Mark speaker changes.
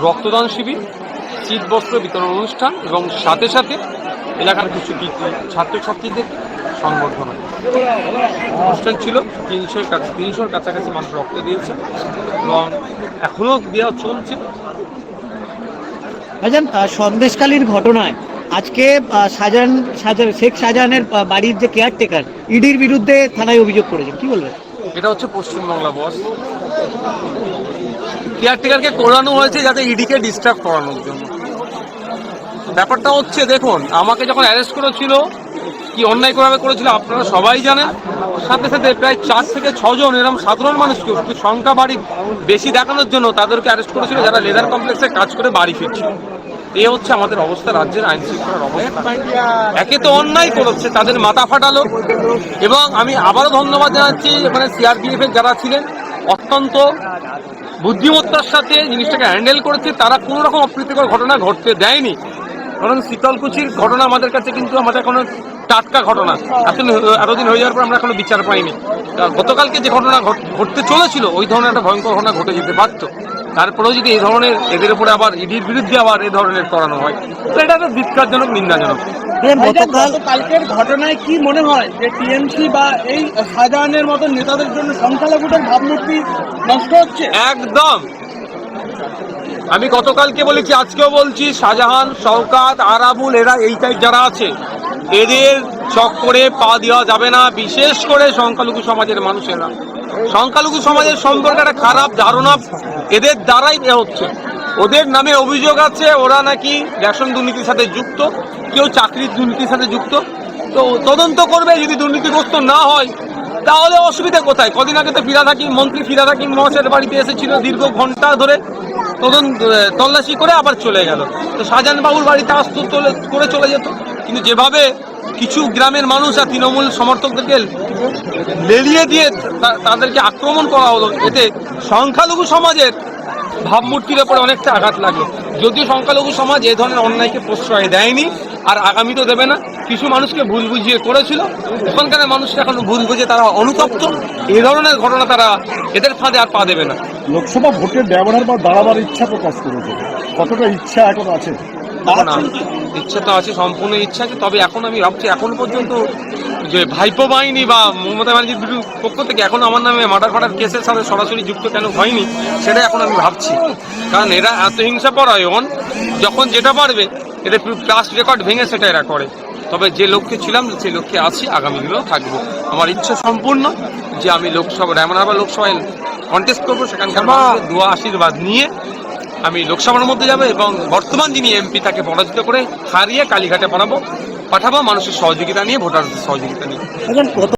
Speaker 1: রক্তদান শিবির শীত বস্ত্র বিতরণ অনুষ্ঠান এবং সাথে সাথে এলাকার কিছু কৃতি ছাত্রছাত্রীদের সংবর্ধনা। অনুষ্ঠান ছিল তিনশোর কাছে তিনশোর কাছাকাছি মানুষ রক্ত দিয়েছে এবং এখনও দেওয়া চলছে।
Speaker 2: ভাইজান আহ, সন্দেশকালীর ঘটনায় আজকে শাহজাহান শাহজাহান শেখ আহ, বাড়ির যে কেয়ারটেকার ইডির বিরুদ্ধে থানায় অভিযোগ করেছেন কি বলবেন?
Speaker 1: এটা হচ্ছে পশ্চিমবাংলা বস কেয়ারটেকারকে করানো হয়েছে যাতে ইডিকে ডিস্টার্ব করানোর জন্য। ব্যাপারটা হচ্ছে, দেখুন, আমাকে যখন অ্যারেস্ট করেছিল, কি অন্যায় করাবে করেছিল আপনারা সবাই জানেন। সাথে সাথে প্রায় চার থেকে ছজন এরকম সাধারণ মানুষকে একটু সংখ্যা বাড়ি বেশি দেখানোর জন্য তাদেরকে অ্যারেস্ট করেছিল যারা লেদার কমপ্লেক্সে কাজ করে বাড়ি ফিরছিল। এ হচ্ছে আমাদের অবস্থা রাজ্যের আইন শৃঙ্খলার অবস্থা। একে তো অন্যায় করেছে, তাদের মাথা ফাটালো। এবং আমি আবারও ধন্যবাদ জানাচ্ছি মানে সিআরপিএফ এর যারা ছিলেন, অত্যন্ত বুদ্ধিমত্তার সাথে জিনিসটাকে হ্যান্ডেল করেছে, তারা কোনো রকম অপ্রীতিকর ঘটনা ঘটতে দেয়নি। কারণ শীতলকুচির ঘটনা আমাদের কাছে কিন্তু আমাদের এখনও টাটকা ঘটনা। এখন এতদিন হয়ে যাওয়ার পর আমরা এখনও বিচার পাইনি। গতকালকে যে ঘটনা ঘট- ঘটতে চলেছিল, ওই ধরনের একটা ভয়ঙ্কর ঘটনা ঘটে যেতে পারতো তারপরেও যদি এই ধরনের এদের উপরে আবার ইডির বিরুদ্ধে আবার এই ধরনের করানো হয় তো এটা একটা ধিক্কারজনক নিন্দাজনক।
Speaker 3: কালকের ঘটনায় কি মনে হয় যে টিএমসি বা এই শাহজাহানের মতো নেতাদের জন্য সংখ্যালঘুদের ভাবমূর্তি নষ্ট হচ্ছে?
Speaker 1: একদম। আমি গতকালকে বলেছি আজকেও বলছি শাহজাহান শওকাত আরাবুল এরা এই টাইপ যারা আছে এদের চক্করে পা দেওয়া যাবে না, বিশেষ করে সংখ্যালঘু সমাজের মানুষেরা। সংখ্যালঘু সমাজের সম্পর্কে একটা খারাপ ধারণা এদের দ্বারাই হচ্ছে। ওদের নামে অভিযোগ আছে, ওরা নাকি রেশন দুর্নীতির সাথে যুক্ত, কেউ চাকরির দুর্নীতির সাথে যুক্ত। তো তদন্ত করবে, যদি দুর্নীতিগ্রস্ত না হয়, তাহলে অসুবিধা কোথায়? কদিন আগে তো ফিরাদ হাকিম, মন্ত্রী ফিরাদ হাকিম মহাশয়ের বাড়িতে এসেছিল দীর্ঘ ঘণ্টা ধরে। তদন্ত তল্লাশি করে আবার চলে গেল। তো শাহজাহান বাবুর বাড়িতে আসতো করে চলে যেত। কিন্তু যেভাবে কিছু গ্রামের মানুষ আর তৃণমূল সমর্থকদেরকে লেলিয়ে দিয়ে তাদেরকে আক্রমণ করা হলো, এতে সংখ্যালঘু সমাজের ভাবমূর্তির ওপরে অনেকটা আঘাত লাগল যদিও সংখ্যালঘু সমাজ এ ধরনের অন্যায়কে প্রশ্রয় দেয়নি, আর আগামী তো দেবে না। কিছু মানুষকে ভুল বুঝিয়ে করেছিল। ওখানকার মানুষরা এখন ভুল বুঝে তারা অনুতপ্ত। এ ধরনের ঘটনা তারা এদের ফাঁদে আর পা দেবে না।
Speaker 4: লোকসভা ভোটের ব্যবহার বা দাঁড়াবার ইচ্ছা প্রকাশ করেছে। কতটা ইচ্ছা এখন আছে?
Speaker 1: এখন আ- ইচ্ছা তো আছে সম্পূর্ণ ইচ্ছা আছে তবে এখন আমি ভাবছি এখন পর্যন্ত যে ভাইপো বাহিনী বা মমতা ব্যানার্জির বিরু- পক্ষ থেকে এখন আমার নামে মার্ডার ফাটার কেসের সাথে সরাসরি যুক্ত কেন হয়নি সেটা এখন আমি ভাবছি। কারণ এরা এত হিংসা পরায়ণ যখন যেটা পারবে এদের প্লাস্ট রেকর্ড ভেঙে সেটা এরা করে। তবে যে লক্ষ্যে ছিলাম সেই লক্ষ্যে আছি আগামী দিনেও থাকব। আমার ইচ্ছা সম্পূর্ণ যে আমি লোকসভা রামনাবা লোকসভায় কন্টেস্ট করব সেখানকার দোয়া আশীর্বাদ নিয়ে আমি লোকসভার মধ্যে যাব এবং বর্তমান যিনি এমপি, তাকে পরাজিত করে হারিয়ে কালীঘাটে পাঠাবো পাঠাবো মানুষের সহযোগিতা নিয়ে, ভোটারদের সহযোগিতা নিয়ে।
Speaker 2: গত